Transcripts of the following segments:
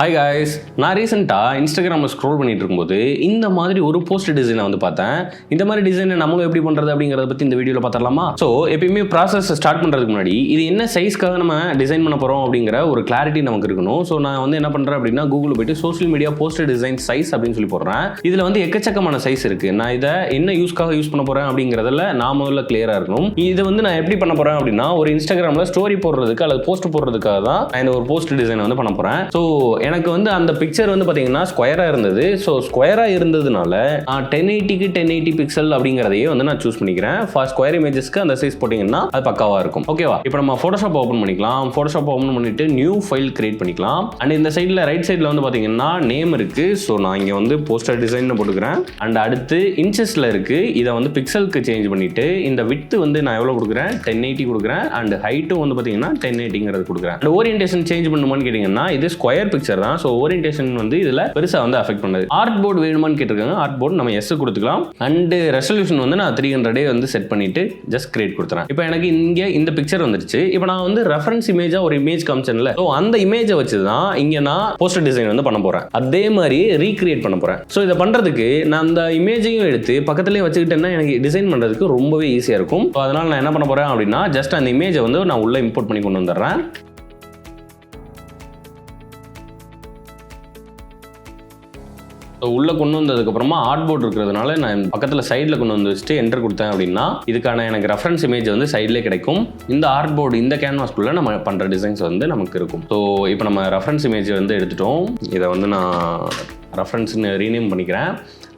Hi guys நான் ரீசெண்டாக இன்ஸ்டாகிராமில் ஸ்க்ரோல் பண்ணிட்டு இருக்கும்போது இந்த மாதிரி ஒரு போஸ்ட் டிசைனை வந்து பார்த்தேன். இந்த மாதிரி டிசைனை நம்மளும் எப்படி பண்ணுறது அப்படிங்கிறத பற்றி இந்த வீடியோவில் பார்த்துடலாமா? ஸோ எப்பயுமே ப்ராசஸ் ஸ்டார்ட் பண்ணுறதுக்கு முன்னாடி இது என்ன சைஸ்க்காக நம்ம டிசைன் பண்ண போகிறோம் அப்படிங்கிற ஒரு கிளாரிட்டி நமக்கு இருக்கணும். ஸோ நான் வந்து என்ன பண்ணுறேன் அப்படின்னா கூகுளில் போயிட்டு social media post design size அப்படின்னு சொல்லி போடுறேன். இதில் வந்து எக்கச்சக்கமான சைஸ் இருக்குது நான் இதை என்ன யூஸ்க்காக யூஸ் பண்ண போகிறேன் அப்படிங்கிறதுல நான் முதல்ல கிளியராக இருக்கணும். இதை வந்து நான் எப்படி பண்ண போகிறேன் அப்படின்னா ஒரு இன்ஸ்டாகிராமில் ஸ்டோரி போடுறதுக்கு அல்லது போஸ்ட் போடுறதுக்காக தான் நான் இந்த ஒரு போஸ்ட் டிசைனை வந்து பண்ண போகிறேன் ஸோ எனக்கு வந்து அந்த பிக்சர் வந்து பார்த்தீங்கன்னா ஸ்கொயராக இருந்தது. ஸோ ஸ்கொயராக இருந்ததுனால நான் டென் எயிட்டிக்கு டென் எயிட்டி பிக்சல் அப்படிங்கிறதையே வந்து நான் சூஸ் பண்ணிக்கிறேன். ஃபார் ஸ்கொயர் இமேஜஸ்க்கு அந்த சைஸ் போட்டிங்கன்னா அது பக்காவாக இருக்கும். ஓகேவா இப்போ நம்ம ஃபோட்டோஷாப் ஓப்பன் பண்ணிக்கலாம். ஃபோட்டோஷாப் ஓப்பன் பண்ணிட்டு நியூ ஃபைல் கிரியேட் பண்ணிக்கலாம். அண்ட் இந்த சைடில் ரைட் சைடில் வந்து பார்த்தீங்கன்னா நேம் இருக்குது ஸோ நான் இங்கே வந்து போஸ்டர் டிசைன் போட்டுக்கிறேன். அண்ட் அடுத்து இன்ச்சஸில் இருக்குது இதை வந்து பிக்சலுக்கு சேஞ்ச் பண்ணிட்டு இந்த வித்து வந்து நான் எவ்வளோ கொடுக்குறேன்? டென் எயிட்டி கொடுக்குறேன். அண்ட் ஹைட்டும் வந்து பார்த்தீங்கன்னா டென் எயிட்டிங்கிறது கொடுக்குறேன். அண்ட் ஓரியன்டேஷன் சேஞ்ச் பண்ணுமான்னு கேட்டிங்கன்னா இது ஸ்கொயர் பிக்சர் தான். ஸோ ஓரியன்டேஷன் வந்து இதில் பெருசாக வந்து அஃபெக்ட் பண்ணுது. ஆர்ட் போர்டு வேணுமான்னு கேட்டிருக்காங்க. ஆர்ட் போர்டு நம்ம எஸ் கொடுத்துக்கலாம். அண்டு ரெசல்யூஷன் வந்து நான் த்ரீ ஹண்ட்ரடே வந்து செட் பண்ணிட்டு ஜஸ்ட் கிரியேட் கொடுத்துறேன். இப்போ எனக்கு இங்கே இந்த பிக்சர் வந்துருச்சு. இப்போ நான் வந்து ரெஃபரன்ஸ் இமேஜாக ஒரு இமேஜ் காமிச்சேன்ல. ஸோ அந்த இமேஜை வச்சு தான் இங்கே நான் போஸ்டர் டிசைன் வந்து பண்ண போகிறேன் அதே மாதிரி ரீக்ரியேட் பண்ண போகிறேன் ஸோ இதை பண்ணுறதுக்கு நான் அந்த இமேஜையும் எடுத்து பக்கத்துலேயே வச்சுக்கிட்டேன்னா எனக்கு டிசைன் பண்ணுறதுக்கு ரொம்பவே ஈஸியாக இருக்கும். ஸோ அதனால் நான் என்ன பண்ண போகிறேன் அப்படின்னா ஜஸ்ட் அந்த இமேஜை வந்து நான் உள்ளே இம்போர்ட் பண்ணி கொண்டு வந்துடுறேன். ஸோ உள்ளே கொண்டு வந்ததுக்கப்புறமா ஆர்ட் போர்ட் இருக்கிறதுனால நான் பக்கத்தில் சைடில் கொண்டு வந்து வச்சுட்டு என்டர் கொடுத்தேன் அப்படின்னா இதுக்கான எனக்கு ரெஃபரன்ஸ் இமேஜ் வந்து சைட்லேயே கிடைக்கும். இந்த ஆர்ட் போர்டு இந்த கேன்வாஸ்க்குள்ளே நம்ம பண்ணுற டிசைன்ஸ் வந்து நமக்கு இருக்கும். ஸோ இப்போ நம்ம ரெஃபரன்ஸ் இமேஜ் வந்து எடுத்துட்டோம். இதை வந்து நான் ரெஃபரன்ஸ்னு ரீநேம் பண்ணிக்கிறேன்.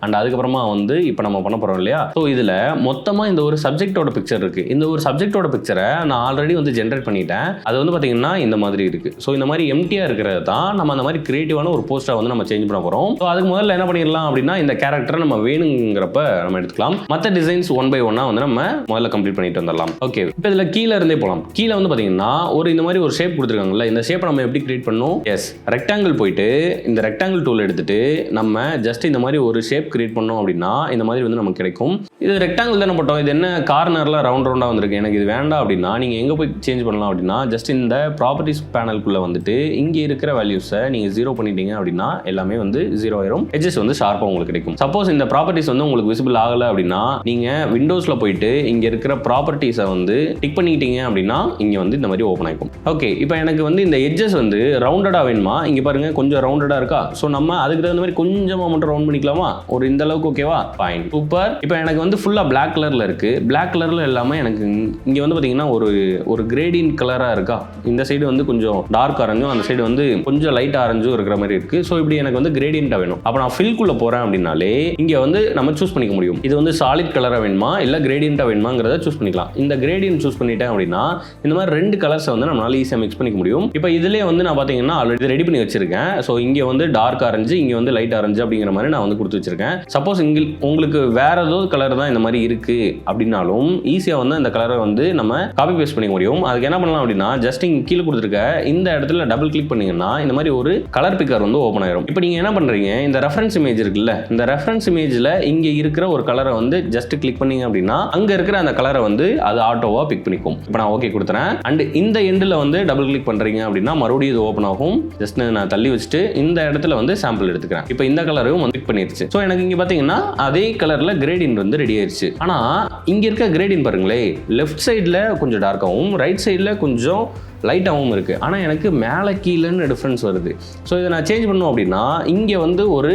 அண்ட் அதுக்கப்புறமா வந்து இப்போ நம்ம பண்ண போகிறோம் இல்லையா? ஸோ இதில் மொத்தமாக இந்த ஒரு சப்ஜெக்டோட பிக்சர் இருக்குது இந்த ஒரு சப்ஜெக்டோட பிக்சரை நான் ஆல்ரெடி வந்து ஜென்ரேட் பண்ணிட்டேன். அது வந்து பார்த்திங்கன்னா இந்த மாதிரி இருக்குது ஸோ இந்த மாதிரி எம்டியாக இருக்கிறது தான் நம்ம அந்த மாதிரி கிரியேட்டிவான ஒரு போஸ்ட்டை வந்து நம்ம சேஞ்ச் பண்ண போகிறோம் ஸோ அதுக்கு முதல்ல என்ன பண்ணிடலாம் அப்படின்னா இந்த கேரக்டரை நம்ம வேணுங்கிறப்ப நம்ம எடுத்துக்கலாம். மற்ற டிசைன்ஸ் ஒன் பை ஒன்னாக வந்து நம்ம முதல்ல கம்ப்ளீட் பண்ணிட்டு வந்துடலாம். ஓகே இப்போ இதில் கீழே இருந்தே போகலாம் கீழே வந்து பார்த்தீங்கன்னா ஒரு இந்த மாதிரி ஒரு ஷேப் கொடுத்துருக்காங்கல்ல இந்த ஷேப்பை நம்ம எப்படி கிரியேட் பண்ணணும்? எஸ் ரெக்டாங்கிள் போயிட்டு இந்த ரெக்டாங்கிள் டூல் எடுத்துட்டு நம்ம ஜஸ்ட் இந்த மாதிரி ஒரு ஷேப் கிரியேட் பண்ணோம் அப்படின்னா இந்த மாதிரி வந்து நமக்கு கிடைக்கும். இது ரெக்டாங்கிள் தானே போட்டோம். இது என்ன கார்னரில் ரவுண்ட் ரவுண்டாக வந்திருக்கு? எனக்கு இது வேண்டாம் அப்படின்னா நீங்கள் எங்கே போய் சேஞ்ச் பண்ணலாம் அப்படின்னா ஜஸ்ட் இந்த ப்ராப்பர்ட்டிஸ் பேனலுக்குள்ளே வந்துட்டு இங்கே இருக்கிற வேல்யூஸை நீங்கள் ஜீரோ பண்ணிட்டீங்க அப்படின்னா எல்லாமே வந்து ஜீரோ ஆயிரும். எட்ஜஸ் வந்து ஷார்ப்பாக உங்களுக்கு கிடைக்கும். சப்போஸ் இந்த ப்ராப்பர்ட்டிஸ் வந்து உங்களுக்கு விசிபிள் ஆகலை அப்படின்னா நீங்கள் விண்டோஸில் போயிட்டு இங்கே இருக்கிற ப்ராப்பர்ட்டிஸை வந்து டிக் பண்ணிக்கிட்டீங்க அப்படின்னா இங்கே வந்து இந்த மாதிரி ஓப்பன் ஆகிக்கும் ஓகே இப்போ எனக்கு வந்து இந்த எட்ஜஸ் வந்து ரவுண்டடாக வேணுமா? இங்கே பாருங்க கொஞ்சம் ரவுண்டடாக இருக்கா? ஸோ நம்ம அதுக்கு இந்த மாதிரி கொஞ்சமாக மட்டும் ரவுண்ட் பண்ணிக்கலாமா? ஒரு இந்த அளவுக்கு ஓகேவா ஃபைன் சூப்பர் இப்போ எனக்கு வந்து ஃபுல்லாக பிளாக் கலரில் இருக்குது பிளாக் கலரில் எல்லாமே எனக்கு இங்கே வந்து பார்த்தீங்கன்னா ஒரு ஒரு கிரேடியன் கலராக இருக்கா? இந்த சைடு வந்து கொஞ்சம் டார்க் ஆரஞ்சும் அந்த சைடு வந்து கொஞ்சம் லைட் ஆரஞ்சும் இருக்கிற மாதிரி இருக்குது ஸோ இப்படி எனக்கு வந்து கிரேடியண்ட்டாக வேணும். அப்போ நான் ஃபில்குள்ளே போகிறேன் அப்படின்னாலே இங்கே வந்து நம்ம சூஸ் பண்ணிக்க முடியும். இது வந்து சாலிட் கலராக வேணுமா? இல்லை கிரேடியண்ட்டாக வேணுமாங்கிறத சூஸ் பண்ணிக்கலாம். இந்த கிரேடியன்ட் சூஸ் பண்ணிட்டேன் அப்படின்னா இந்த மாதிரி ரெண்டு கலர்ஸை வந்து நம்மளால ஈஸியாக மிக்ஸ் பண்ணிக்க முடியும். இப்போ இதுலேயே வந்து நான் பார்த்தீங்கன்னா ஆல்ரெடி ரெடி பண்ணி வச்சிருக்கேன். ஸோ இங்கே வந்து டார்க் ஆரஞ்சு இங்கே வந்து லைட் ஆரஞ்சு அப்படிங்கிற மாதிரி நான் வந்து கொடுத்து வச்சிருக்கேன். சப்போஸ் இங்கே உங்களுக்கு வேற ஏதோ கலர் தான் இந்த மாதிரி இருக்கு அப்படின்னாலும் ஈஸியாக வந்து அந்த கலரை வந்து நம்ம காப்பி பேஸ்ட் பண்ணிக்க முடியும். அதுக்கு என்ன பண்ணலாம் அப்படின்னா ஜஸ்ட் இங்கே கீழே கொடுத்துருக்க இந்த இடத்துல டபுள் கிளிக் பண்ணீங்கன்னா இந்த மாதிரி ஒரு கலர் பிக்கர் வந்து ஓப்பன் ஆயிரும். இப்போ நீங்கள் என்ன பண்ணுறீங்க இந்த ரெஃபரன்ஸ் இமேஜ் இருக்குல்ல இந்த ரெஃபரன்ஸ் இமேஜில் இங்கே இருக்கிற ஒரு கலரை வந்து ஜஸ்ட் கிளிக் பண்ணீங்க அப்படின்னா அங்கே இருக்கிற அந்த கலரை வந்து அது ஆட்டோவாக பிக் பண்ணிக்கும். இப்போ நான் ஓகே கொடுத்துறேன். அண்ட் இந்த எண்டில் வந்து டபுள் கிளிக் பண்ணுறீங்க அப்படின்னா மறுபடியும் இது ஓப்பன் ஆகும். ஜஸ்ட் நான் தள்ளி வச்சுட்டு இந்த இடத்துல வந்து சாம்பிள் எடுத்துக்கிறேன். இப்போ இந்த கலரும் வந்து பிக் பண்ணிருச்சு. ஸோ எனக்கு இங்கே பார்த்தீங்கன்னா அதே கலரில் கிரேடின் வந்து ரெடி ஆயிருச்சு. ஆனால் இங்கே இருக்க கிரேடின் பாருங்களே லெஃப்ட் சைடில் கொஞ்சம் டார்க்காகவும் ரைட் சைடில் கொஞ்சம் லைட்டாகவும் இருக்குது ஆனால் எனக்கு மேலே கீழேன்னு டிஃப்ரென்ஸ் வருது. ஸோ இதை நான் சேஞ்ச் பண்ணோம் அப்படின்னா இங்கே வந்து ஒரு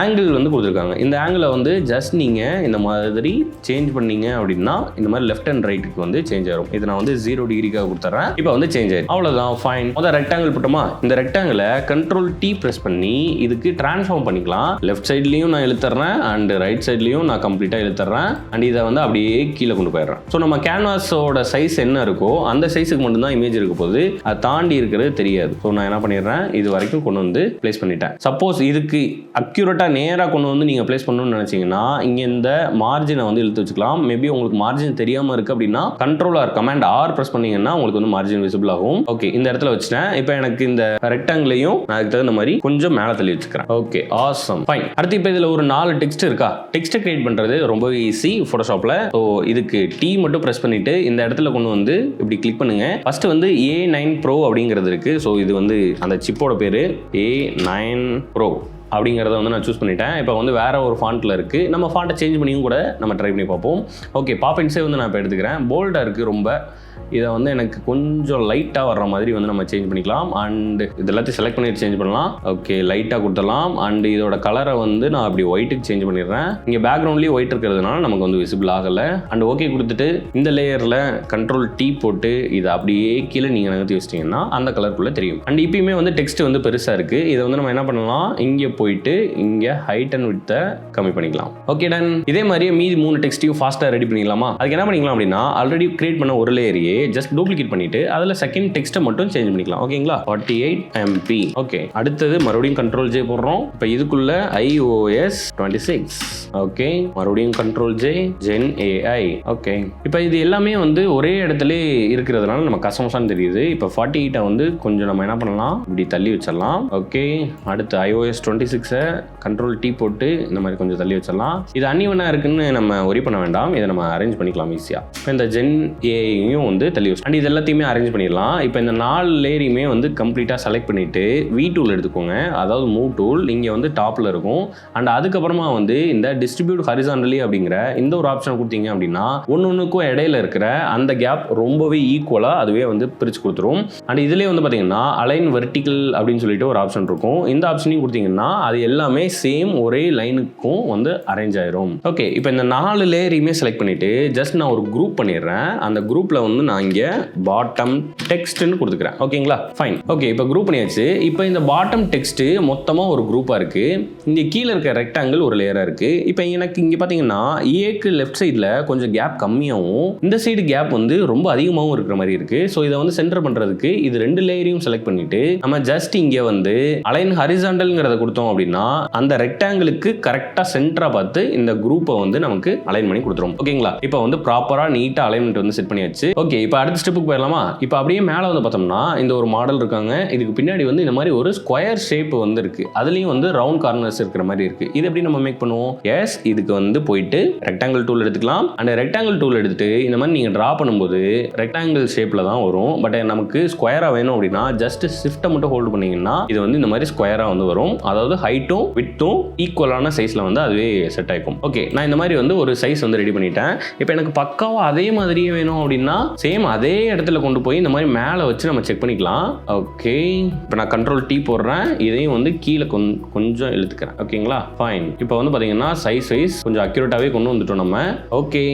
ஆங்கிள் வந்து கொடுத்துருக்காங்க. இந்த ஆங்கிளை வந்து ஜஸ்ட் நீங்கள் இந்த மாதிரி சேஞ்ச் பண்ணீங்க அப்படின்னா இந்த மாதிரி லெஃப்ட் அண்ட் ரைட்டுக்கு வந்து சேஞ்ச் ஆகும் இதை நான் வந்து ஜீரோ டிகிரிக்காக கொடுத்துட்றேன் இப்போ வந்து சேஞ்ச் ஆயிடும் அவ்வளோதான் ஃபைன் முதல் ரெக்டாங்கிள் போட்டோமா? இந்த ரெக்டாங்கிளை கண்ட்ரோல் டி ப்ரெஸ் பண்ணி இதுக்கு ட்ரான்ஸ்ஃபார்ம் பண்ணிக்கலாம். லெஃப்ட் சைட்லேயும் நான் இழுத்துறேன் அண்ட் ரைட் சைட்லேயும் நான் கம்ப்ளீட்டாக இழுத்துறேன். அண்ட் இதை வந்து அப்படியே கீழே கொண்டு போயிடுறேன். ஸோ நம்ம கேன்வாஸோட சைஸ் என்ன இருக்கோ அந்த சைஸுக்கு மட்டும்தான் இமேஜ் இருக்க போகுது. அதை தாண்டி இருக்கிறது தெரியாது. ஸோ நான் என்ன பண்ணிடுறேன்? இது வரைக்கும் கொண்டு வந்து ப்ளேஸ் பண்ணிட்டேன். சப்போஸ் இதுக்கு அக்யூரேட்டாக டேரெக்டாக நேராக கொண்டு வந்து நீங்கள் ப்ளேஸ் பண்ணணும்னு நினச்சிங்கன்னா இங்கே இந்த மார்ஜினை வந்து இழுத்து வச்சுக்கலாம். மேபி உங்களுக்கு மார்ஜின் தெரியாமல் இருக்குது அப்படின்னா control R command R press பண்ணீங்கன்னா உங்களுக்கு வந்து மார்ஜின் விசிபிள் ஆகும். ஓகே இந்த இடத்துல வச்சுட்டேன். இப்போ எனக்கு இந்த ரெக்டாங்கிளையும் அதுக்கு தகுந்த மாதிரி கொஞ்சம் மேலே தள்ளி வச்சுக்கிறேன். ஓகே ஆசம் ஃபைன் அடுத்து இப்போ இதில் ஒரு நாலு டெக்ஸ்ட் இருக்கா? டெக்ஸ்ட்டை கிரியேட் பண்ணுறது ரொம்பவே ஈஸி ஃபோட்டோஷாப்பில் ஸோ இதுக்கு டீ மட்டும் ப்ரெஸ் பண்ணிட்டு இந்த இடத்துல கொண்டு வந்து இப்படி கிளிக் பண்ணுங்க. ஃபர்ஸ்ட் வந்து ஏ நைன் ப்ரோ அப்படிங்கிறது இருக்கு. ஸோ இது வந்து அந்த சிப்போட பேர் ஏ நைன் ப்ரோ அப்படிங்கிறத வந்து நான் சூஸ் பண்ணிட்டேன். இப்போ வந்து வேற ஒரு ஃபாண்ட்டில் இருக்குது நம்ம ஃபாண்ட்டை சேஞ்ச் பண்ணியும் கூட நம்ம ட்ரை பண்ணி பார்ப்போம். ஓகே பாப்பின்ஸே வந்து நான் இப்போ எடுத்துக்கிறேன். போல்டாக இருக்குது ரொம்ப. இதை வந்து எனக்கு கொஞ்சம் லைட்டாக வர்ற மாதிரி வந்து நம்ம சேஞ்ச் பண்ணிக்கலாம். அண்ட் இது எல்லாத்தையும் செலக்ட் பண்ணி சேஞ்ச் பண்ணலாம். ஓகே லைட்டாக கொடுத்துடலாம். அண்ட் இதோட கலரை வந்து நான் அப்படி ஒயிட்டுக்கு சேஞ்ச் பண்ணிடுறேன். இங்கே பேக்ரவுண்ட்லேயே ஒயிட் இருக்கிறதுனால நமக்கு வந்து விசிபிள் ஆகலை. அண்ட் ஓகே கொடுத்துட்டு இந்த லேயரில் கண்ட்ரோல் டீ போட்டு இதை அப்படியே கீழே நீங்கள் நகர்த்தி வச்சிட்டிங்கன்னா அந்த கலருக்குள்ளே தெரியும். அண்ட் இப்பயுமே வந்து டெக்ஸ்ட் வந்து பெருசாக இருக்குது இதை வந்து நம்ம என்ன பண்ணலாம்? இங்கே போயிட்டு இங்கே ஹைட் அண்ட் வித்தை கம்மி பண்ணிக்கலாம். ஓகே டன் இதே மாதிரியே மீதி மூணு டெக்ஸ்ட்டையும் ஃபாஸ்ட்டாக ரெடி பண்ணிக்கலாமா? அதுக்கு என்ன பண்ணிக்கலாம் அப்படின்னா ஆல்ரெடி கிரியேட் பண்ண ஒரு லேயரையே ஜஸ்ட் டூப்ளிகேட் பண்ணிட்டு அதில் செகண்ட் டெக்ஸ்ட்டை மட்டும் சேஞ்ச் பண்ணிக்கலாம். ஓகேங்களா ஃபார்ட்டி எயிட் எம்பி ஓகே அடுத்தது மறுபடியும் கண்ட்ரோல் ஜே போடுறோம். இப்போ இதுக்குள்ள ஐஓஎஸ் டுவெண்ட்டி சிக்ஸ் ஓகே மறுபடியும் control J gen AI okay இப்போ இது எல்லாமே வந்து ஒரே இடத்துல இருக்கிறதுனால நம்ம கஸ்டமர்ஸான்னு தெரியுது. இப்போ ஃபார்ட்டி எயிட்டை வந்து கொஞ்சம் நம்ம என்ன பண்ணலாம்? இப்படி தள்ளி வச்சிடலாம். ஓகே அடுத்து ஐஓஎஸ் டுவெண்ட்டி சிக்ஸை கண்ட்ரோல் டீ போட்டு இந்த மாதிரி கொஞ்சம் தள்ளி வச்சிடலாம். இது அன்னிவனாக இருக்குன்னு நம்ம ஒரி பண்ண வேண்டாம். இதை நம்ம அரேஞ்ச் பண்ணிக்கலாம் ஈஸியாக இப்போ இந்த ஜென் ஏஐயும் வந்து தள்ளி அண்ட் இது எல்லாத்தையுமே அரேஞ்ச் பண்ணிடலாம். இப்போ இந்த நாலு லேயரையுமே வந்து கம்ப்ளீட்டாக செலக்ட் பண்ணிட்டு வி டூல் எடுத்துக்கோங்க. அதாவது மூவ் டூல் இங்கே வந்து டாப்பில் இருக்கும். அண்ட் அதுக்கப்புறமா வந்து இந்த டிஸ்ட்ரிபியூட் ஹரிசான்லி அப்படிங்கிற இந்த ஒரு ஆப்ஷன் கொடுத்தீங்க அப்படின்னா ஒன்று ஒன்றுக்கும் இடையில இருக்கிற அந்த கேப் ரொம்பவே ஈக்குவலாக அதுவே வந்து பிரித்து கொடுத்துரும். அண்ட் இதுலேயே வந்து பார்த்தீங்கன்னா அலைன் வெர்டிக்கல் அப்படின்னு சொல்லிட்டு ஒரு ஆப்ஷன் இருக்கும். இந்த ஆப்ஷனையும் கொடுத்தீங்கன்னா அது எல்லாமே சேம் ஒரே லைனுக்கும் வந்து அரேஞ்ச் ஆயிரும். ஓகே இப்போ இந்த நாலு லேயரையுமே செலக்ட் பண்ணிட்டு ஜஸ்ட் நான் ஒரு குரூப் பண்ணிடுறேன். அந்த குரூப்பில் வந்து நான் நான் இங்கே பாட்டம் டெக்ஸ்ட்னு கொடுத்துக்கிறேன். ஓகேங்களா ஃபைன் ஓகே இப்போ குரூப் பண்ணியாச்சு. இப்போ இந்த பாட்டம் டெக்ஸ்ட்டு மொத்தமாக ஒரு குரூப்பாக இருக்குது இங்கே கீழே இருக்க ரெக்டாங்கிள் ஒரு லேயராக இருக்குது இப்போ எனக்கு இங்கே பார்த்தீங்கன்னா ஏக்கு லெஃப்ட் சைடில் கொஞ்சம் கேப் கம்மியாகவும் இந்த சைடு கேப் வந்து ரொம்ப அதிகமாகவும் இருக்கிற மாதிரி இருக்குது ஸோ இதை வந்து சென்டர் பண்ணுறதுக்கு இது ரெண்டு லேயரையும் செலக்ட் பண்ணிட்டு நம்ம ஜஸ்ட் இங்கே வந்து அலைன் ஹரிசாண்டல்ங்கிறத கொடுத்தோம் அப்படின்னா அந்த ரெக்டாங்கிளுக்கு கரெக்டாக சென்டராக பார்த்து இந்த குரூப்பை வந்து நமக்கு அலைன் பண்ணி கொடுத்துரும். ஓகேங்களா இப்போ வந்து ப்ராப்பராக நீட்டாக அலைன்மெண்ட் வந்து செட் பண்ணியாச்சு. ஓகே இப்போ அடுத்த ஸ்டெப்புக்கு போயிடலாமா? இப்போ அப்படியே மேலே வந்து பார்த்தோம்னா இந்த ஒரு மாடல் இருக்காங்க. இதுக்கு பின்னாடி வந்து இந்த மாதிரி ஒரு ஸ்கொயர் ஷேப் வந்து அதுலேயும் வந்து ரவுண்ட் கார்னர்ஸ் இருக்கிற மாதிரி இருக்கு. இது எப்படி நம்ம மேக் பண்ணுவோம்? எஸ் இதுக்கு வந்து போயிட்டு ரெக்டாங்கிள் டூல் எடுத்துக்கலாம். அந்த ரெக்டாங்கிள் டூல் எடுத்துட்டு இந்த மாதிரி நீங்கள் ட்ரா பண்ணும்போது ரெக்டாங்கிள் ஷேப்பில் தான் வரும். பட் நமக்கு ஸ்கொயராக வேணும் அப்படின்னா ஜஸ்ட் ஷிஃப்ட்டை மட்டும் ஹோல்டு பண்ணிங்கன்னா இது வந்து இந்த மாதிரி ஸ்கொயராக வந்து வரும். அதாவது ஹைட்டும் விட்டும் ஈக்குவலான சைஸில் வந்து அதுவே செட் ஆகிக்கும் ஓகே நான் இந்த மாதிரி வந்து ஒரு சைஸ் வந்து ரெடி பண்ணிட்டேன். இப்போ எனக்கு பக்காவாக அதே மாதிரியே வேணும் அப்படின்னா சேம் அதே இடத்துல கொண்டு போய் இந்த மாதிரி மேலே வச்சு நம்ம செக் பண்ணிக்கலாம். ஓகே இப்போ நான் கண்ட்ரோல் டீ போடுறேன். இதையும் வந்து கீழே கொஞ் கொஞ்சம் இழுத்துக்கிறேன். ஓகேங்களா ஃபைன் இப்போ வந்து பார்த்தீங்கன்னா சைஸ் வைஸ் கொஞ்சம் அக்யூரேட்டாகவே கொண்டு வந்துட்டோம் நம்ம. ஓகே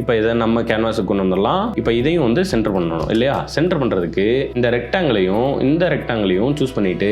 இப்போ இதை நம்ம கேன்வாஸுக்கு கொண்டு வந்துடலாம். இப்போ இதையும் வந்து சென்டர் பண்ணணும் இல்லையா? சென்டர் பண்ணுறதுக்கு இந்த ரெக்டாங்கிளையும் இந்த ரெக்டாங்கிளையும் சூஸ் பண்ணிட்டு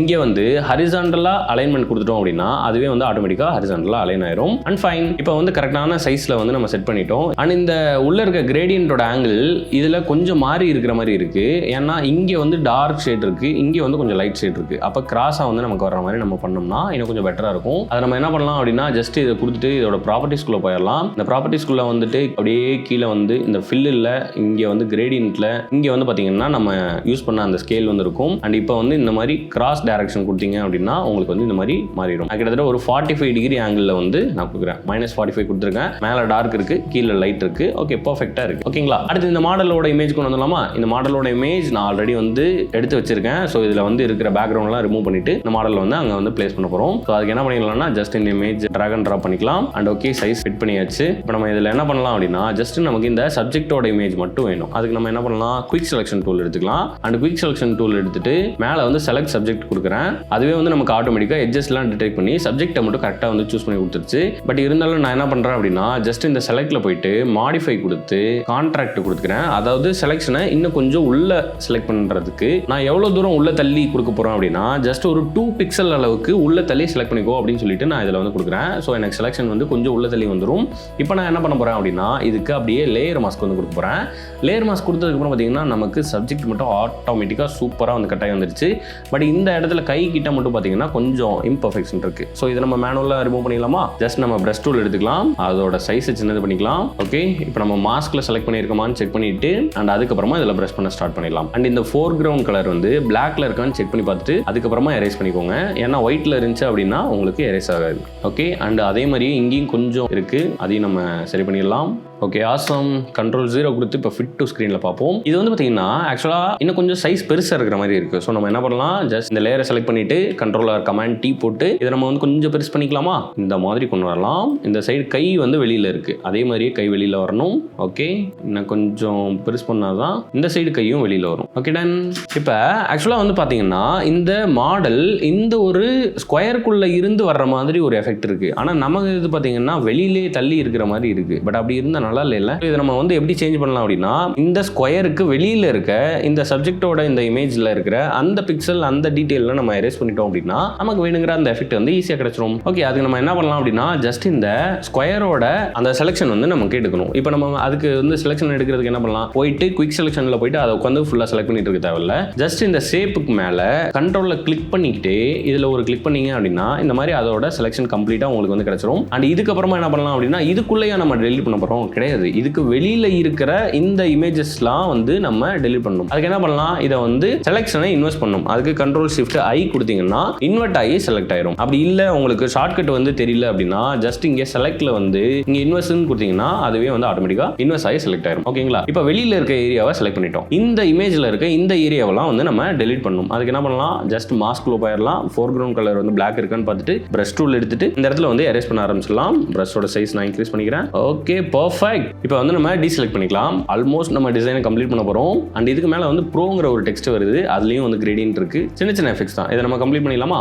இங்கே வந்து ஹரிசாண்டலாக அலைன்மெண்ட் கொடுத்துட்டோம் அப்படின்னா அதுவே வந்து ஆட்டோமேட்டிக்காக ஹரிசாண்டலாக அலைன் ஆயிரும். அண்ட் ஃபைன் இப்போ வந்து கரெக்டான சைஸில் வந்து நம்ம செட் பண்ணிட்டோம். அண்ட் இந்த உள்ள இருக்க கிரேடியன்ட்டோட ஆங்கிள் இதில் கொஞ்சம் மாறி இருக்கிற மாதிரி இருக்குது ஏன்னா இங்கே வந்து டார்க் ஷேட் இருக்குது இங்கே வந்து கொஞ்சம் லைட் ஷேட் இருக்குது அப்போ கிராஸாக வந்து நமக்கு வர மாதிரி நம்ம பண்ணோம்னா இன்னும் கொஞ்சம் பெட்டராக இருக்கும். அதை நம்ம என்ன பண்ணலாம் அப்படின்னா ஜஸ்ட் இதை கொடுத்துட்டு இதோட ப்ராப்பர்ட்டிஸ்குள்ளே போயிடலாம். இந்த ப்ராப்பர்ட்டிஸ்குள்ளே வந்துட்டு அப்படியே கீழே வந்து இந்த ஃபில்லில் இங்கே வந்து கிரேடியண்ட்டில் இங்கே வந்து பார்த்தீங்கன்னா நம்ம யூஸ் பண்ண அந்த ஸ்கேல் வந்து இருக்கும். அண்ட் இப்போ வந்து இந்த மாதிரி கிராஸ் டேரக்ஷன் கொடுத்தீங்க அப்படின்னா உங்களுக்கு வந்து இந்த மாதிரி மாறிடும். கிட்டத்தட்ட ஒரு ஃபார்ட்டி ஃபைவ் டிகிரி ஆங்கிளில் வந்து நான் கொடுக்குறேன். மைனஸ் ஃபார்ட்டி ஃபைவ் கொடுத்துருக்கேன். மேலே டார்க் இருக்குது கீழே லைட் இருக்குது ஓகே பர்ஃபெக்டாக இருக்குது ஓகேங்களா அடுத்து இந்த மாடலோட இமேஜ் கொண்டு வந்துடலாமா? இந்த மாடலோட இமேஜ் நான் ஆல்ரெடி வந்து எடுத்து வச்சிருக்கேன். ஸோ இதில் வந்து இருக்கிற பேக்ரவுண்ட்லாம் ரிமூவ் பண்ணிட்டு இந்த மாடல் வந்து அங்கே வந்து பிளேஸ் பண்ண போகிறோம் ஸோ அதுக்கு என்ன பண்ணிக்கலாம்னா ஜஸ்ட் இந்த இமேஜ் ட்ராக் அண்ட் ட்ராப் பண்ணிக்கலாம். அண்ட் ஓகே சைஸ் ஃபிட் பண்ணியாச்சு. இப்போ நம்ம இதில் என்ன பண்ணலாம் அப்படின்னா ஜஸ்ட் நமக்கு இந்த சப்ஜெக்டோட இமேஜ் மட்டும் வேணும். அதுக்கு நம்ம என்ன பண்ணலாம் குயிக் செலெக்ஷன் டூல் எடுத்துக்கலாம். அண்ட் குயிக் செலெக்ஷன் டூல் எடுத்துட்டு மேலே வந்து செலக்ட் சப்ஜெக்ட் கொடுக்குறேன். அதுவே வந்து நமக்கு ஆட்டோமேட்டிக்காக எட்ஜஸ்ட்லாம் டிடெக்ட் பண்ணி சப்ஜெக்ட்டை மட்டும் கரெக்டாக வந்து சூஸ் பண்ணி கொடுத்துருச்சு. பட் இருந்தாலும் நான் என்ன பண்ணுறேன் அப்படின்னா ஜஸ்ட் இந்த செலக்டில் போயிட்டு மாடிஃபை கொடுத்து கான்ட்ராக்ட் கொடுத்துக்கிறேன் அதாவது செலெக்ஷனை இன்னும் கொஞ்சம் உள்ள செலக்ட் பண்ணுறதுக்கு நான் எவ்வளோ தூரம் உள்ள தள்ளி கொடுக்க போகிறேன் அப்படின்னா ஜஸ்ட் ஒரு டூ பிக்சல் அளவுக்கு உள்ள தள்ளி செலக்ட் பண்ணிக்கோ அப்படின்னு சொல்லிட்டு நான் இதில் வந்து கொடுக்குறேன். ஸோ எனக்கு செலெக்ஷன் வந்து கொஞ்சம் உள்ள தள்ளி வந்துடும் இப்போ நான் என்ன பண்ண போகிறேன் அப்படின்னா இதுக்கு அப்படியே லேயர் மாஸ்க் வந்து கொடுக்க போகிறேன் லேயர் மாஸ்க் கொடுத்ததுக்கப்புறம் பார்த்தீங்கன்னா நமக்கு சப்ஜெக்ட் மட்டும் ஆட்டோமேட்டிக்காக சூப்பராக வந்து கட்டாயம் வந்துருச்சு. பட் இந்த இடத்துல கை கிட்ட மட்டும் பார்த்தீங்கன்னா கொஞ்சம் இம்பர்ஃபெக்ஷன் இருக்குது ஸோ இதை நம்ம மேனுவலாக ரிமூவ் பண்ணிக்கலாமா ஜஸ்ட் நம்ம பிரஷ் டூல் எடுத்துக்கலாம். அதோட சைஸை சின்னது பண்ணிக்கலாம். ஓகே இப்போ நம்ம மாஸ்கில் செலக்ட் பண்ணியிருக்கோமான்னு செக் பண்ணிட்டு அண்ட் அதுக்கப்புறமா இதில் ப்ரஷ் பண்ண ஸ்டார்ட் பண்ணிடலாம். அண்ட் இந்த ஃபோர் கிரவுண்ட் கலர் வந்து பிளாக்ல இருக்கான்னு செக் பண்ணி பார்த்துட்டு அதுக்கப்புறமா எரேஸ் பண்ணிக்கோங்க. ஏன்னா ஒயிட்ல இருந்துச்சு அப்படின்னா உங்களுக்கு எரேஸ் ஆகாது. ஓகே அண்ட் அதே மாதிரியே இங்கேயும் கொஞ்சம் இருக்கு. அதையும் நம்ம சரி பண்ணிடலாம். ஓகே ஆசம் கண்ட்ரோல் ஜீரோ கொடுத்து இப்போ ஃபிட் டு ஸ்க்ரீனில் பார்ப்போம். இது வந்து பார்த்தீங்கன்னா ஆக்சுவலாக இன்னும் கொஞ்சம் சைஸ் பெருசாக இருக்கிற மாதிரி இருக்குது ஸோ நம்ம என்ன பண்ணலாம்? ஜஸ்ட் இந்த லேயரை செலக்ட் பண்ணிட்டு கண்ட்ரோலர் கமாண்ட் டீ போட்டு இதை நம்ம வந்து கொஞ்சம் பெருசு பண்ணிக்கலாமா? இந்த மாதிரி கொண்டு வரலாம். இந்த சைடு கை வந்து வெளியில் இருக்குது அதே மாதிரியே கை வெளியில் வரணும். ஓகே இன்னும் கொஞ்சம் பெருசு பண்ணால் தான் இந்த சைடு கையும் வெளியில் வரும். ஓகே டன் இப்போ ஆக்சுவலாக வந்து பார்த்தீங்கன்னா இந்த மாடல் இந்த ஒரு ஸ்கொயருக்குள்ளே இருந்து வர்ற மாதிரி ஒரு எஃபெக்ட் இருக்குது ஆனால் நமக்கு இது பார்த்தீங்கன்னா வெளியிலே தள்ளி இருக்கிற மாதிரி இருக்குது பட் அப்படி இருந்தால் நல்லா இல்லைல்ல? இது நம்ம வந்து எப்படி சேஞ்ச் பண்ணலாம் அப்படின்னா இந்த ஸ்கொயருக்கு வெளியில் இருக்க இந்த சப்ஜெக்டோட இந்த இமேஜில் இருக்கிற அந்த பிக்சல் அந்த டீட்டெயிலில் நம்ம எரேஸ் பண்ணிட்டோம் அப்படின்னா நமக்கு வேணுங்கிற அந்த எஃபெக்ட் வந்து ஈஸியாக கிடைச்சிரும். ஓகே அதுக்கு நம்ம என்ன பண்ணலாம் அப்படின்னா ஜஸ்ட் இந்த ஸ்கொயரோட அந்த செலெக்ஷன் வந்து நமக்கு எடுக்கணும் இப்போ நம்ம அதுக்கு வந்து செலெக்ஷன் எடுக்கிறதுக்கு என்ன பண்ணலாம்? போயிட்டு குயிக் செலெக்ஷனில் போயிட்டு அதை உட்காந்து ஃபுல்லாக செலக்ட் பண்ணிட்டு இருக்க தேவையில்ல. ஜஸ்ட் இந்த ஷேப்புக்கு மேலே கண்ட்ரோலில் கிளிக் பண்ணிக்கிட்டு இதில் ஒரு கிளிக் பண்ணீங்க அப்படின்னா இந்த மாதிரி அதோட செலெக்ஷன் கம்ப்ளீட்டாக உங்களுக்கு வந்து கிடைச்சிரும். அண்ட் இதுக்கப்புறமா என்ன பண்ணலாம் அப்படின்னா இதுக்குள்ளேயே நம்ம டெலிட் பண்ண போகிறோம் கிடையாது. இதுக்கு வெளியில் இருக்கிற இந்த இமேஜஸ்லாம் வந்து நம்ம டெலிட் பண்ணணும். அதுக்கு என்ன பண்ணலாம்? இதை வந்து செலெக்ஷனை இன்வெஸ்ட் பண்ணணும். அதுக்கு கண்ட்ரோல் ஷிஃப்ட் ஐ கொடுத்தீங்கன்னா இன்வெர்ட் ஆகி செலக்ட் ஆயிரும். அப்படி இல்லை உங்களுக்கு ஷார்ட்கட் வந்து தெரியல அப்படின்னா ஜஸ்ட் இங்கே செலக்ட்ல வந்து இங்கே இன்வெஸ்ட்னு கொடுத்தீங்கன்னா அதுவே வந்து ஆட்டோமேட்டிக்காக இன்வெஸ்ட் ஆகி செலக்ட் ஆயிரும். ஓகேங்களா இப்போ வெளியில் இருக்க ஏரியாவை செலக்ட் பண்ணிட்டோம். இந்த இமேஜில் இருக்க இந்த ஏரியாவெல்லாம் வந்து நம்ம டெலிட் பண்ணணும். அதுக்கு என்ன பண்ணலாம்? ஜஸ்ட் மாஸ்க்ல போயிடலாம் ஃபோர் கிரவுண்ட் கலர் வந்து பிளாக் இருக்கான்னு பார்த்துட்டு பிரஷ் டூல் எடுத்துட்டு இந்த இடத்துல வந்து எரேஸ் பண்ண ஆரம்பிச்சிடலாம். பிரஷோட சைஸ் நான் இன்க்ரீஸ் பண்ணிக்கிறேன். ஓகே பர்ஃபெக்ட் இப்போ வந்து நம்ம டீசெலக்ட் பண்ணிக்கலாம். ஆல்மோஸ்ட் நம்ம டிசைனை கம்ப்ளீட் பண்ண போகிறோம் அண்ட் இதுக்கு மேலே வந்து ப்ரோங்கிற ஒரு டெக்ஸ்ட் வருது. அதுலேயும் வந்து கிரேடியன்ட் இருக்குது சின்ன சின்ன எஃபெக்ட்ஸ் தான். இதை நம்ம கம்ப்ளீட் பண்ணிடலாமா?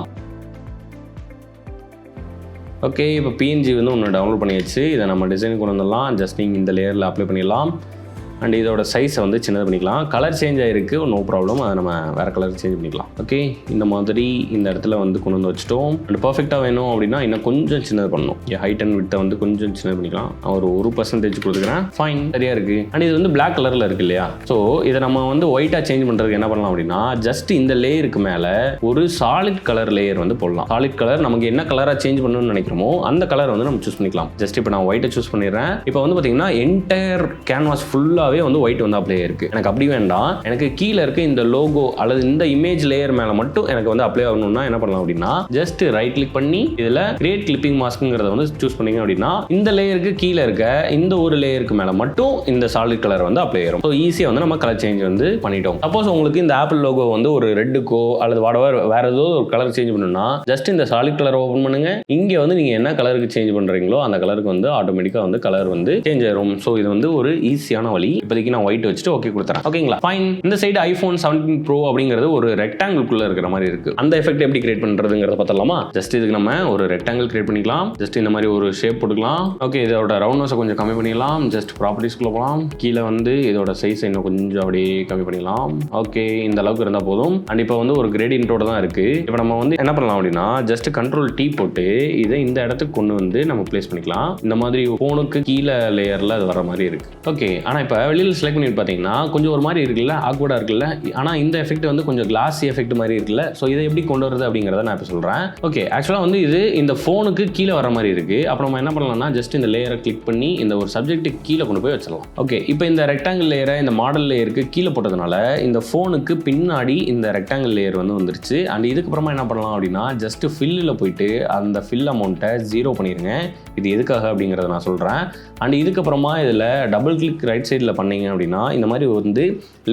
ஓகே இப்போ பிஎன்ஜி வந்து ஒன்று டவுன்லோட் பண்ணியாச்சு. இதை நம்ம டிசைன் கொண்டு வந்துடலாம். ஜஸ்ட் நீங்கள் இந்த லேயரில் அப்ளை பண்ணிடலாம். அண்ட் இதோட சைஸை வந்து சின்னது பண்ணிக்கலாம். கலர் சேஞ்ச் ஆகிருக்கு நோ ப்ராப்ளம் அதை நம்ம வேறு கலர் சேஞ்ச் பண்ணிக்கலாம். ஓகே இந்த மாதிரி இந்த இடத்துல வந்து கொண்டு வந்து வச்சுட்டோம். அண்ட் பர்ஃபெக்டாக வேணும் அப்படின்னா இன்னும் கொஞ்சம் சின்னது பண்ணணும். என் ஹைட் அண்ட் விட்டை வந்து கொஞ்சம் சின்னது பண்ணிக்கலாம். ஒரு ஒரு பர்சன்டேஜ் கொடுத்துக்கிறேன் ஃபைன் சரியாக இருக்குது அண்ட் இது வந்து பிளாக் கலரில் இருக்கு இல்லையா? ஸோ இதை நம்ம வந்து ஒயிட்டாக சேஞ்ச் பண்ணுறதுக்கு என்ன பண்ணலாம் அப்படின்னா ஜஸ்ட் இந்த லேயருக்கு மேலே ஒரு சாலிட் கலர் லேயர் வந்து போடலாம். சாலிட் கலர் நமக்கு என்ன கலராக சேஞ்ச் பண்ணணும்னு நினைக்கிறோமோ அந்த கலர் வந்து நம்ம சூஸ் பண்ணிக்கலாம். ஜஸ்ட் இப்போ நான் ஒயிட்டை சூஸ் பண்ணிடுறேன். இப்போ வந்து பார்த்தீங்கன்னா என்டையர் கேன்வாஸ் ஃபுல்லாக ஃபுல்லாகவே வந்து ஒயிட் வந்து அப்ளை இருக்கு. எனக்கு அப்படி வேண்டாம். எனக்கு கீழே இருக்க இந்த லோகோ அல்லது இந்த இமேஜ் லேயர் மேலே மட்டும் எனக்கு வந்து அப்ளை ஆகணும்னா என்ன பண்ணலாம் அப்படின்னா ஜஸ்ட் ரைட் கிளிக் பண்ணி இதில் கிரியேட் கிளிப்பிங் மாஸ்க்குங்கிறத வந்து சூஸ் பண்ணிங்க அப்படின்னா இந்த லேயருக்கு கீழே இருக்க இந்த ஒரு லேயருக்கு மேலே மட்டும் இந்த சாலிட் கலர் வந்து அப்ளை ஆயிரும். ஸோ ஈஸியாக வந்து நம்ம கலர் சேஞ்ச் வந்து பண்ணிட்டோம். சப்போஸ் உங்களுக்கு இந்த ஆப்பிள் லோகோ வந்து ஒரு ரெட்டுக்கோ அல்லது வாடவர் வேற ஏதோ ஒரு கலர் சேஞ்ச் பண்ணணும்னா ஜஸ்ட் இந்த சாலிட் கலர் ஓப்பன் பண்ணுங்க. இங்கே வந்து நீங்கள் என்ன கலருக்கு சேஞ்ச் பண்ணுறீங்களோ அந்த கலருக்கு வந்து ஆட்டோமேட்டிக்காக வந்து கலர் வந்து சேஞ்ச் ஆயிரும். ஸோ இது வந்து ஒரு ஈஸியான வழி. இப்போதைக்கு நான் ஒயிட் வச்சுட்டு ஓகே கொடுத்துறேன். ஓகேங்களா ஃபைன் இந்த சைடு ஐஃபோன் செவன்டீன் ப்ரோ அப்படிங்கிறது ஒரு ரெக்டாங்கிள்குள்ள இருக்கிற மாதிரி இருக்கு. அந்த எஃபெக்ட் எப்படி கிரியேட் பண்றதுங்கிறத பார்த்தலாமா ஜஸ்ட் இதுக்கு நம்ம ஒரு ரெக்டாங்கிள் கிரியேட் பண்ணிக்கலாம். ஜஸ்ட் இந்த மாதிரி ஒரு ஷேப் போட்டுக்கலாம். ஓகே இதோட ரவுண்ட்னஸை கொஞ்சம் கம்மி பண்ணிக்கலாம் ஜஸ்ட் ப்ராப்பர்ட்டிஸ்குள்ள போகலாம். கீழே வந்து இதோட சைஸ் இன்னும் கொஞ்சம் அப்படியே கம்மி பண்ணிக்கலாம் ஓகே இந்த அளவுக்கு இருந்தால் போதும். அண்ட் இப்போ வந்து ஒரு கிரேடியன்ட்டோட தான் இருக்கு. இப்போ நம்ம வந்து என்ன பண்ணலாம் அப்படின்னா ஜஸ்ட் கண்ட்ரோல் டீ போட்டு இதை இந்த இடத்துக்கு கொண்டு வந்து நம்ம பிளேஸ் பண்ணிக்கலாம். இந்த மாதிரி ஃபோனுக்கு கீழே லேயரில் அது வர மாதிரி இருக்கு. ஓகே ஆனால் இப்போ வெளியில் செலக்ட் பண்ணிட்டு பார்த்தீங்கன்னா கொஞ்சம் ஒரு மாதிரி இருக்குல்ல ஆக்வர்டாக இருக்குல்ல. ஆனால் இந்த எஃபெக்ட் வந்து கொஞ்சம் கிளாஸி எஃபெக்ட் மாதிரி இருக்குல்ல. ஸோ இதை எப்படி கொண்டு வருது அப்படிங்கிறத நான் இப்போ சொல்கிறேன் ஓகே ஆக்சுவலாக வந்து இது இந்த ஃபோனுக்கு கீழே வர மாதிரி இருக்குது அப்புறம் நம்ம என்ன பண்ணலாம்னா ஜஸ்ட் இந்த லேயரை கிளிக் பண்ணி இந்த ஒரு சப்ஜெக்ட்டுக்கு கீழே கொண்டு போய் வச்சிடலாம். ஓகே இப்போ இந்த ரெக்டாங்கிள் லேயரை இந்த மாடல் லேயருக்கு கீழே போட்டதுனால இந்த ஃபோனுக்கு பின்னாடி இந்த ரெக்டாங்கிள் லேயர் வந்து வந்துருச்சு. அண்ட் இதுக்கப்புறமா என்ன பண்ணலாம் அப்படின்னா ஜஸ்ட் ஃபில்லில் போயிட்டு அந்த ஃபில் அமௌண்ட்டை ஜீரோ பண்ணிடுங்க இது எதுக்காக அப்படிங்கிறத நான் சொல்கிறேன் அண்ட் இதுக்கப்புறமா இதில் டபுள் கிளிக் ரைட் சைடில் பண்ணீங்க அப்படின்னா இந்த மாதிரி வந்து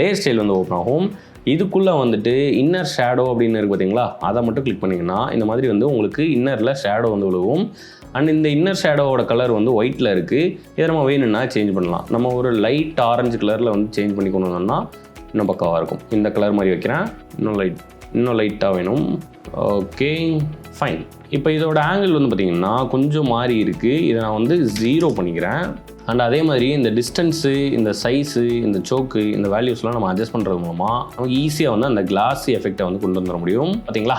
லேயர் ஸ்டைல் வந்து ஓப்பன் ஆகும். இதுக்குள்ளே வந்துட்டு இன்னர் ஷேடோ அப்படின்னு இருக்குது பார்த்தீங்களா? அதை மட்டும் கிளிக் பண்ணிங்கன்னா இந்த மாதிரி வந்து உங்களுக்கு இன்னரில் ஷேடோ வந்து விழுவும். அண்ட் இந்த இன்னர் ஷேடோவோட கலர் வந்து ஒயிட்டில் இருக்குது இதை நம்ம வேணும்னா சேஞ்ச் பண்ணலாம். நம்ம ஒரு லைட் ஆரஞ்சு கலரில் வந்து சேஞ்ச் பண்ணி கொண்டு வந்தோம்னா இன்னும் பக்காவாக இருக்கும். இந்த கலர் மாதிரி வைக்கிறேன். இன்னும் லைட் இன்னும் லைட்டாக வேணும். ஓகே ஃபைன் இப்போ இதோட ஆங்கிள் வந்து பார்த்திங்கன்னா கொஞ்சம் மாறி இருக்குது இதை நான் வந்து ஜீரோ பண்ணிக்கிறேன். அண்ட் அதே மாதிரி இந்த டிஸ்டன்ஸு இந்த சைஸு இந்த சோக்கு இந்த வேல்யூஸ்லாம் நம்ம அட்ஜஸ்ட் பண்ணுறது மூலமாக நமக்கு ஈஸியாக வந்து அந்த கிளாஸி எஃபெக்டை வந்து கொண்டு வந்துட முடியும். பார்த்தீங்களா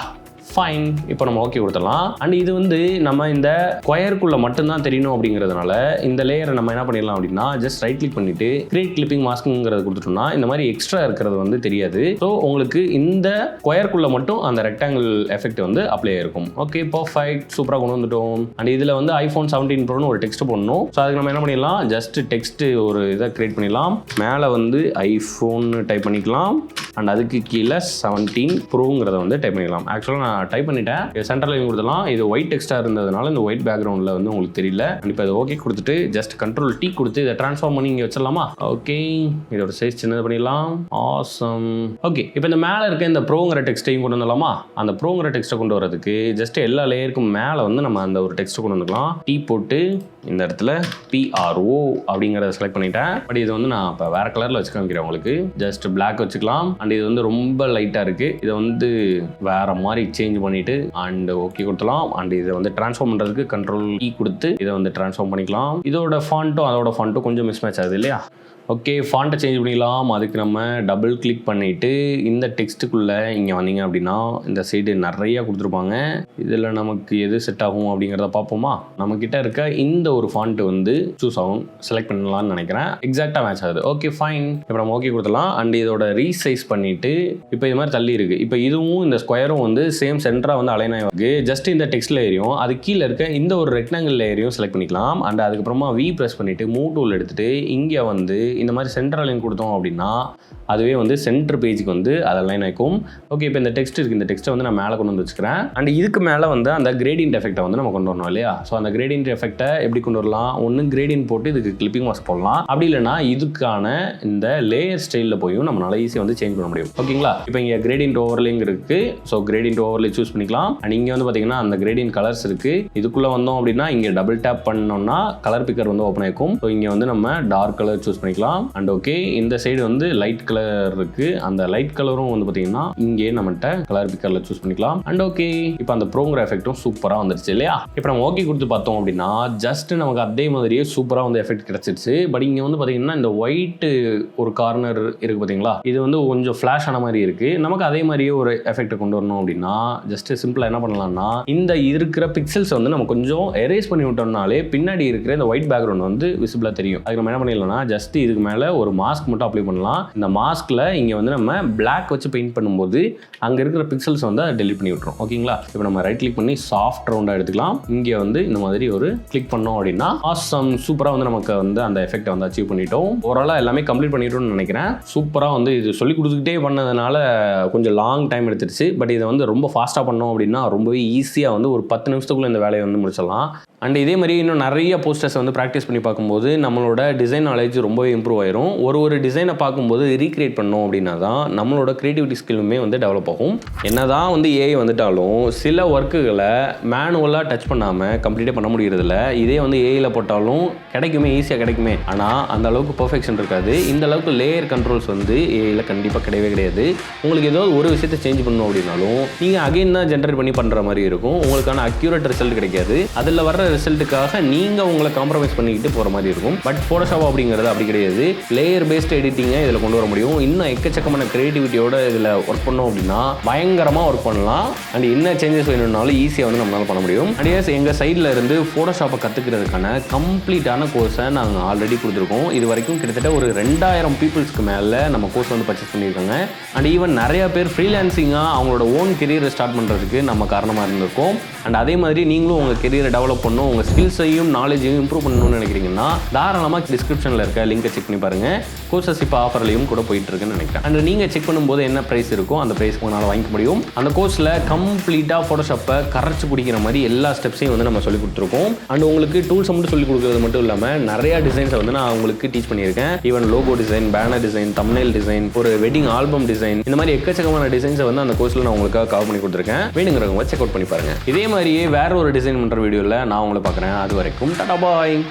ஃபைன் இப்போ நம்ம ஓகே கொடுத்துடலாம். அண்ட் இது வந்து நம்ம இந்த ஸ்கொயருக்குள்ளே மட்டும்தான் தெரியணும் அப்படிங்கிறதுனால இந்த லேயரை நம்ம என்ன பண்ணிடலாம் அப்படின்னா ஜஸ்ட் ரைட் கிளிக் பண்ணிட்டு கிரியேட் கிளிப்பிங் மாஸ்க்குங்கிறத கொடுத்துட்டோம்னா இந்த மாதிரி எக்ஸ்ட்ரா இருக்கிறது வந்து தெரியாது. ஸோ உங்களுக்கு இந்த ஸ்கொயருக்குள்ளே மட்டும் அந்த ரெக்டாங்கிள் எஃபெக்ட் வந்து அப்ளை ஆயிருக்கும். ஓகே பர்ஃபெக்ட் சூப்பராக கொண்டு வந்துட்டோம். அண்ட் இதில் வந்து ஐஃபோன் செவன்டீன் ப்ரோன்னு ஒரு டெக்ஸ்ட் போடணும். ஸோ அதுக்கு நம்ம என்ன பண்ணிடலாம்? ஜஸ்ட் டெக்ஸ்ட் ஒரு இதை கிரியேட் பண்ணிடலாம். மேலே வந்து ஐஃபோன் டைப் பண்ணிக்கலாம். அண்ட் அதுக்கு கீழே செவன்டீன் ப்ரோங்கிறத வந்து டைப் பண்ணிக்கலாம் ஆக்சுவலாக நான் நான் டைப் பண்ணிட்டேன் சென்ட்ரல் லைன் கொடுத்தலாம் இது ஒயிட் டெக்ஸ்ட்டாக இருந்ததுனால இந்த ஒயிட் பேக்ரவுண்டில் வந்து உங்களுக்கு தெரியல. இப்போ இது ஓகே கொடுத்துட்டு ஜஸ்ட் கண்ட்ரோல் டீ கொடுத்து இதை ட்ரான்ஸ்ஃபார்ம் பண்ணி இங்கே வச்சிடலாமா? ஓகே இதோட சைஸ் சின்னது பண்ணிடலாம். ஆசம் ஓகே இப்போ இந்த மேலே இருக்க இந்த ப்ரோங்கிற டெக்ஸ்ட்டையும் கொண்டு வந்துடலாமா? அந்த ப்ரோங்கிற டெக்ஸ்ட்டை கொண்டு வரதுக்கு ஜஸ்ட் எல்லா லேயருக்கும் மேலே வந்து நம்ம அந்த ஒரு டெக்ஸ்ட்டை கொண்டு வந்துக்கலாம் டீ போட்டு இந்த இடத்துல பிஆர்ஓ அப்படிங்கிறத செலக்ட் பண்ணிட்டேன். பட் இது வந்து நான் இப்போ வேறு கலரில் வச்சு காமிக்கிறேன் உங்களுக்கு. ஜஸ்ட் பிளாக் வச்சுக்கலாம். அண்ட் இது வந்து ரொம்ப லைட்டாக இருக்குது இதை வந்து வேறு மாதிரி சேஞ்ச் பண்ணிவிட்டு அண்ட் ஓகே கொடுத்துலாம் அண்ட் இதை வந்து ட்ரான்ஸ்ஃபார்ம் பண்ணுறதுக்கு கண்ட்ரோல் கீ கொடுத்து இதை வந்து ட்ரான்ஸ்ஃபார்ம் பண்ணிக்கலாம். இதோட ஃபாண்ட்டும் அதோட ஃபாண்ட்டும் கொஞ்சம் மிஸ் மேட்ச் ஆகுது இல்லையா? ஓகே ஃபாண்ட்டை சேஞ்ச் பண்ணிக்கலாம் அதுக்கு நம்ம டபுள் கிளிக் பண்ணிவிட்டு இந்த டெக்ஸ்ட்டுக்குள்ளே இங்கே வந்தீங்க அப்படின்னா இந்த சைடு நிறையா கொடுத்துருப்பாங்க. இதில் நமக்கு எது செட் ஆகும் அப்படிங்கிறத பார்ப்போமா? நம்மக்கிட்ட இருக்க இந்த ஒரு ஃபாண்ட்டு வந்து சூஸ் ஆகும். செலக்ட் பண்ணலாம்னு நினைக்கிறேன். எக்ஸாக்டாக மேட்ச் ஆகுது. ஓகே ஃபைன் இப்போ நம்ம ஓகே கொடுத்துலாம் அண்ட் இதோட ரீசைஸ் பண்ணிவிட்டு இப்போ இது மாதிரி தள்ளி இருக்குது இப்போ இதுவும் இந்த ஸ்கொயரும் வந்து சேம் சென்டராக வந்து அலைன் இருக்குது ஜஸ்ட் இந்த டெக்ஸ்ட் லேயரையும் அது கீழே இருக்க இந்த ஒரு ரெக்டாங்கிள் லேயரையும் செலக்ட் பண்ணிக்கலாம். அண்ட் அதுக்கப்புறமா வி ப்ரெஸ் பண்ணிவிட்டு மூ டூல் எடுத்துகிட்டு இங்கே வந்து இந்த மாதிரி சென்டர் லைன் கொடுத்தோம் அப்படின்னா அதுவே வந்து சென்டர் பேஜுக்கு வந்து அதை லைன் ஆகிக்கும் ஓகே இப்போ இந்த டெக்ஸ்ட் இருக்குது இந்த டெக்ஸ்ட்டை வந்து நான் மேலே கொண்டு வந்து வச்சுக்கிறேன். அண்ட் இதுக்கு மேலே வந்து அந்த கிரேடியன்ட் எஃபெக்ட்டை வந்து நம்ம கொண்டு வரணும் இல்லையா? ஸோ அந்த கிரேடியன்ட் எஃபெக்ட்டை எப்படி கொண்டு வரலாம்? ஒன்று கிரேடியன்ட் போட்டு இதுக்கு கிளிப்பிங் மாஸ்க் போடலாம். அப்படி இல்லைனா இதுக்கான இந்த லேயர் ஸ்டைலில் போயும் நம்மளால் ஈஸியாக வந்து சேஞ்ச் பண்ண முடியும். ஓகேங்களா இப்போ இங்கே கிரேடியன்ட் ஓவர்லிங் இருக்குது ஸோ கிரேடியன்ட் ஓவர்லே சூஸ் பண்ணிக்கலாம். அண்ட் இங்கே வந்து பார்த்தீங்கன்னா அந்த கிரேடியன்ட் கலர்ஸ் இருக்குது இதுக்குள்ளே வந்தோம் அப்படின்னா இங்கே டபுள் டேப் பண்ணோம்னா கலர் பிக்கர் வந்து ஓப்பன் ஆகிக்கும் ஸோ இங்கே வந்து நம்ம டார்க் கலர் சூஸ் பண்ணிக்கலாம். அண்ட் ஓகே இந்த சைடு வந்து லைட் கலர் இருக்கு. அந்த லைட் கலரும் வந்து பார்த்தீங்கன்னா இங்கே நம்மகிட்ட கலர் பிக்கரில் சூஸ் பண்ணிக்கலாம். அண்ட் ஓகே இப்போ அந்த ப்ரோங்கிற எஃபெக்ட்டும் சூப்பராக வந்துருச்சு இல்லையா? இப்போ நம்ம ஓகே கொடுத்து பார்த்தோம் அப்படின்னா ஜஸ்ட் நமக்கு அதே மாதிரியே சூப்பராக வந்து எஃபெக்ட் கிடச்சிருச்சு. பட் இங்கே வந்து பார்த்தீங்கன்னா இந்த ஒயிட் ஒரு கார்னர் இருக்கு பார்த்தீங்களா இது வந்து கொஞ்சம் ஃப்ளாஷ் ஆன மாதிரி இருக்கு. நமக்கு அதே மாதிரியே ஒரு எஃபெக்ட் கொண்டு வரணும் அப்படின்னா ஜஸ்ட் சிம்பிளாக என்ன பண்ணலாம்னா இந்த இருக்கிற பிக்சல்ஸ் வந்து நம்ம கொஞ்சம் எரேஸ் பண்ணி விட்டோம்னாலே பின்னாடி இருக்கிற இந்த ஒயிட் பேக்ரவுண்ட் வந்து விசிபிளாக தெரியும். அதுக்கு நம்ம என்ன பண்ணிடலாம்னா ஜஸ்ட் இதுக்கு மேலே ஒரு மாஸ்க் மட்டும் அப்ளை பண்ணலாம். இந்த மாஸ்கில் இங்கே வந்து நம்ம பிளாக் வச்சு பெயிண்ட் பண்ணும்போது அங்கே இருக்கிற பிக்சல்ஸ் வந்து அதை டெலிட் பண்ணி விட்ரும் ஓகேங்களா இப்போ நம்ம ரைட் கிளிக் பண்ணி சாஃப்ட் ரவுண்டாக எடுத்துக்கலாம். இங்கே வந்து இந்த மாதிரி ஒரு கிளிக் பண்ணோம் அப்படின்னா ஆசம் சூப்பராக வந்து நமக்கு வந்து அந்த எஃபெக்ட்டை வந்து அச்சீவ் பண்ணிட்டோம். ஓவராலாக எல்லாமே கம்ப்ளீட் பண்ணிட்டோம்னு நினைக்கிறேன். சூப்பராக வந்து இது சொல்லி கொடுத்துக்கிட்டே பண்ணதுனால கொஞ்சம் லாங் டைம் எடுத்துருச்சு. பட் இதை வந்து ரொம்ப ஃபாஸ்ட்டாக பண்ணோம் அப்படின்னா ரொம்பவே ஈஸியாக வந்து ஒரு பத்து நிமிஷத்துக்குள்ளே இந்த வேலையை வந்து முடிச்சிடலாம். அண்ட் இதே மாதிரி இன்னும் நிறைய போஸ்டர்ஸ் வந்து ப்ராக்டிஸ் பண்ணி பார்க்கும்போது நம்மளோட டிசைன் நாலேஜ் ரொம்பவே இம்ப்ரூவ் ஆயிரும். ஒரு ஒரு டிசைனை பார்க்கும்போது ரீக்ரியேட் பண்ணோம் அப்படின்னா தான் நம்மளோட க்ரியேட்டிவிட்டி ஸ்கில்லுமே வந்து டெவலப் ஆகும். என்னதான் வந்து ஏஐ வந்துட்டாலும் சில ஒர்க்குகளை மேனுவலாக டச் பண்ணாமல் கம்ப்ளீட்டே பண்ண முடியறதில்ல. இதே வந்து ஏஐயில் போட்டாலும் கிடைக்குமே ஈஸியாக கிடைக்குமே. ஆனால் அந்த அளவுக்கு பர்ஃபெக்ஷன் இருக்காது. இந்த அளவுக்கு லேயர் கண்ட்ரோல்ஸ் வந்து ஏஐயில் கண்டிப்பாக கிடையவே கிடையாது. உங்களுக்கு ஏதாவது ஒரு விஷயத்தை சேஞ்ச் பண்ணணும் அப்படின்னாலும் நீங்கள் அகைன் தான் ஜென்ரேட் பண்ணி பண்ணுற மாதிரி இருக்கும். உங்களுக்கான அக்யூரேட் ரிசல்ட் கிடைக்காது. அதில் வர ரிசல்ட்டுக்காக நீங்கள் உங்களை காம்ப்ரமைஸ் பண்ணிக்கிட்டு போகிற மாதிரி இருக்கும். பட் ஃபோட்டோஷாப் அப்படிங்கிறது அப்படி கிடையாது. லேயர் பேஸ்ட் எடிட்டிங்கை இதில் கொண்டு வர முடியும். இன்னும் எக்கச்சக்கமான கிரியேட்டிவிட்டியோட இதில் ஒர்க் பண்ணோம் அப்படின்னா பயங்கரமாக ஒர்க் பண்ணலாம். அண்ட் என்ன சேஞ்சஸ் வேணும்னாலும் ஈஸியாக வந்து நம்மளால் பண்ண முடியும். அண்ட் எஸ் எங்கள் சைடில் இருந்து ஃபோட்டோஷாப்பை கற்றுக்கிறதுக்கான கம்ப்ளீட்டான கோர்ஸை நாங்கள் ஆல்ரெடி கொடுத்துருக்கோம். இது வரைக்கும் கிட்டத்தட்ட ஒரு ரெண்டாயிரம் பீப்புள்ஸ்க்கு மேலே நம்ம கோர்ஸ் வந்து பர்ச்சேஸ் பண்ணியிருக்காங்க. அண்ட் ஈவன் நிறைய பேர் ஃப்ரீலான்சிங்காக அவங்களோட ஓன் கெரியரை ஸ்டார்ட் பண்ணுறதுக்கு நம்ம காரணமாக இருந்திருக்கோம். அண்ட் அதே மாதிரி நீங்களும் உங்கள் கெரியரை டெவலப் பண்ணணும். உங்கள் ஸ்கில்ஸையும் நாலேஜையும் இம்ப்ரூவ் பண்ணணும்னு நினைக்கிறீங்கன்னா தாராளமாக டிஸ்கிரிப்ஷனில் இருக்க லிங்கை செக் பண்ணி பாருங்கள் கோர்சஸ் இப்போ ஆஃபர்லையும் கூட போயிட்டுருக்குன்னு நினைக்கிறேன். அண்ட் நீங்கள் செக் பண்ணும்போது என்ன ப்ரைஸ் இருக்கோ அந்த ப்ரைஸ்க்கு உங்களால் வாங்கிக்க முடியும். அந்த கோர்ஸில் கம்ப்ளீட்டாக ஃபோட்டோஷாப்பை கரைச்சி பிடிக்கிற மாதிரி எல்லா ஸ்டெப்ஸையும் வந்து நம்ம சொல்லி கொடுத்துருக்கோம். அண்ட் உங்களுக்கு டூல்ஸை மட்டும் சொல்லி கொடுக்குறது மட்டும் இல்லாமல் நிறையா டிசைன்ஸை வந்து நான் உங்களுக்கு டீச் பண்ணியிருக்கேன். Even logo design banner design thumbnail design ஒரு வெட்டிங் ஆல்பம் டிசைன் இந்த மாதிரி எக்கச்சக்கமான டிசைன்ஸை வந்து அந்த கோர்ஸில் நான் உங்களுக்காக கவர் பண்ணி கொடுத்துருக்கேன். வேணுங்கிறவங்க செக் அவுட் பண்ணி பாருங்க. இதே மாதிரியே வேற ஒரு டிசைன் பண்ணுற வீடியோவில் நான் உங்களை பார்க்குறேன். அது வரைக்கும் டாடா பாய்.